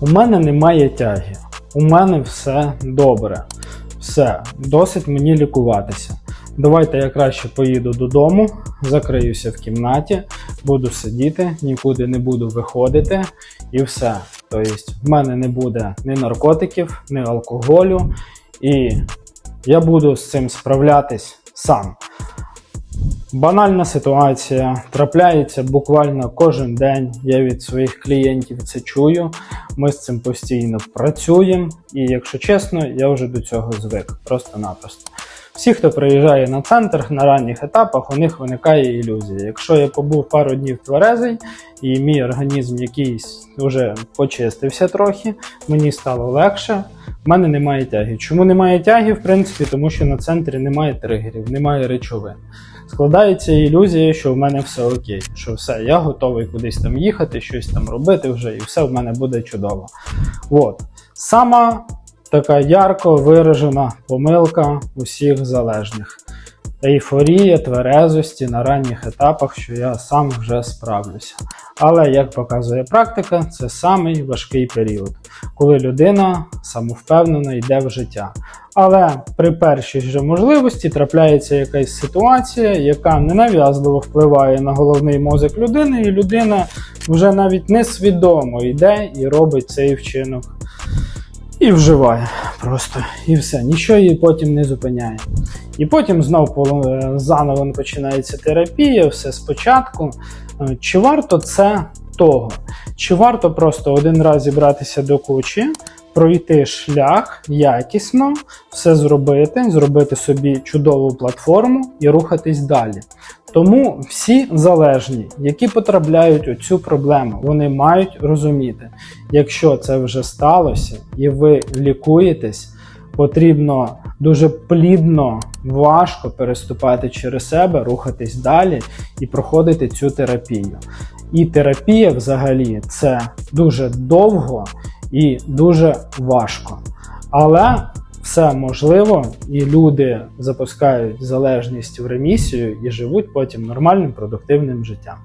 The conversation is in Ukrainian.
У мене немає тяги. У мене все добре. Все, досить мені лікуватися. Давайте я краще поїду додому, закриюся в кімнаті, буду сидіти, нікуди не буду виходити і все. Тобто, в мене не буде ні наркотиків, ні алкоголю, і я буду з цим справлятись сам. Банальна ситуація трапляється буквально кожен день. Я від своїх клієнтів це чую. Ми з цим постійно працюємо, і якщо чесно, я вже до цього звик просто-напросто. Всі, хто приїжджає на центр на ранніх етапах, у них виникає ілюзія. Якщо я побув пару днів тверезий, і мій організм якийсь вже почистився трохи, мені стало легше. в мене немає тяги. Чому немає тяги? В принципі, тому що на центрі немає тригерів, немає речовин. Складається ілюзія, що в мене все окей, що все, я готовий кудись там їхати, щось там робити вже, і все в мене буде чудово. От. Сама така ярко виражена помилка усіх залежних. Ейфорія, тверезості на ранніх етапах, що я сам вже справлюся. Але як показує практика, це самий важкий період, коли людина самовпевнено йде в життя. Але при першій же можливості трапляється якась ситуація, яка ненав'язливо впливає на головний мозок людини, і людина вже навіть несвідомо йде і робить цей вчинок. І вживає просто, і все, нічого її потім не зупиняє. І потім знов поло- е, заново починається терапія, все спочатку. Е, Чи варто це того? Чи варто просто один раз зібратися до кучі, пройти шлях якісно, все зробити, зробити собі чудову платформу і рухатись далі? Тому всі залежні, які потрапляють у цю проблему, вони мають розуміти, якщо це вже сталося і ви лікуєтесь, потрібно дуже плідно, важко переступати через себе, рухатись далі і проходити цю терапію. І терапія взагалі це дуже довго і дуже важко. Але все можливо, і люди запускають залежність в ремісію і живуть потім нормальним продуктивним життям.